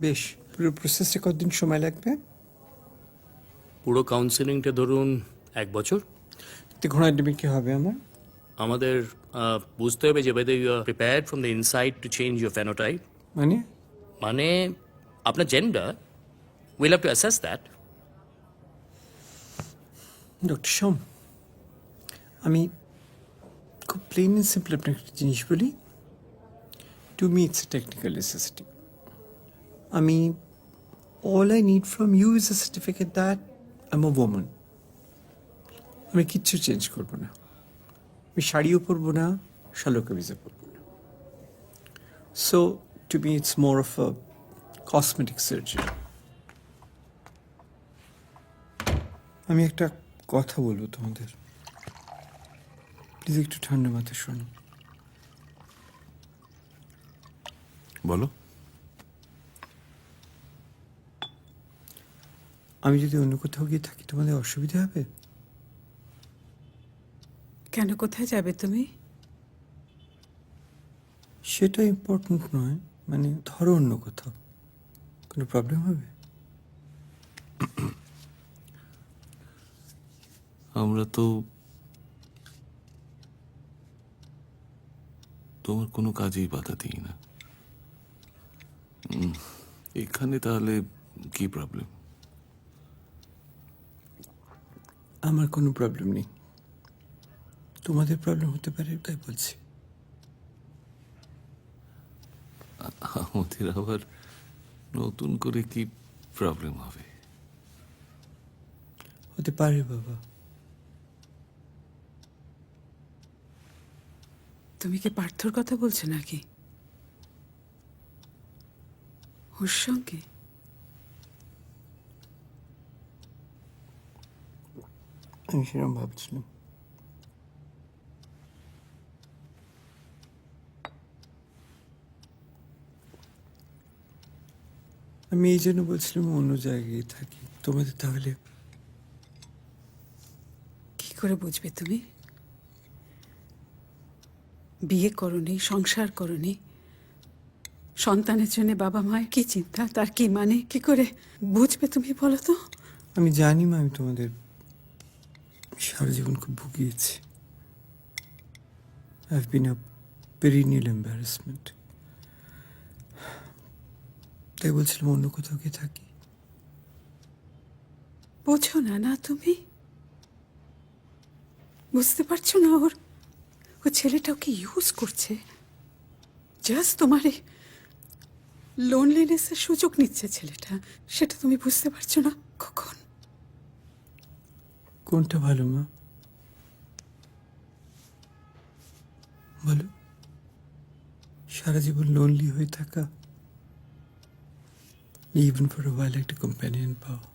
বেশ পুরো প্রসেসটা কতদিন সময় লাগবে? পুরো কাউন্সেলিংটা ধরুন এক বছর। তো ঘোড়া ডিমে কি হবে আমার? আমাদের আহ, বুঝতে হবে যে whether you are prepared from the inside to change your phenotype মানে? মানে আপনার gender will have to assess that doctor Som আমি খুব প্লেন অ্যান্ড সিম্পল আপনাকে একটা জিনিস বলি। To me it's technical necessity আমি all I need from you is a certificate that I am a women আমি কিচ্ছু চেঞ্জ করব না। আমি শাড়িও পরবো না, শালো কামিজও পরবো না। So to me it's more of a cosmetic surgery আমি একটা কথা বলব তোমাদের। প্লিজ একটু ঠান্ডা মাথায় শোনো। বলো। আমি যদি অন্য কোথাও গিয়ে থাকি তোমাদের অসুবিধা হবে? কেন কোথায় যাবে তুমি? সেটা ইম্পর্টেন্ট নয়। মানে ধরো অন্য কোথাও। কোনো প্রবলেম হবে? আমরা তো তোমার কোনো কাজেই বাধা দিই না এখানে তাহলে কি প্রবলেম আমার কোনো প্রবলেম নেই। তোমাদের প্রবলেম হতে পারে তাই বলছি। আমাদের আবার নতুন করে কি প্রবলেম হবে? হতে পারে বাবা। তুমি কি পার্থর কথা বলছো নাকি? ওর সঙ্গে? আমি সেরকম ভাবছিলাম আমি এই জন্য বলছিলাম অন্য জায়গায় থাকি তোমাদের তাহলে কি করে বুঝবে তুমি বিয়ে করনি সংসার করনি সন্তানের জন্য বাবা মায়ের কি চিন্তা তার কি মানে কি করে বুঝবে তুমি বলো তো আমি জানি মা আমি তোমাদের সারা জীবন খুব ভুগিয়েছি। হ্যাভ বিন পেরিনিয়াল এম্বারাসমেন্ট তাই বলছিলাম অন্য কোথাও গিয়ে থাকি। বোঝো না না তুমি? বুঝতে পারছ না ওর? ও ছেলেটা ওকে ইউজ করছে? জাস্ট তোমার লোনলিনেসের সুযোগ নিচ্ছে ছেলেটা। সেটা তুমি বুঝতে পারছ না? কখন? কোনটা ভালো, মা। বলো, সারা জীবন লোনলি হয়ে থাকা ইভেন ফর ওয়াইল একটা কম্প্যানিয়ন পাওয়া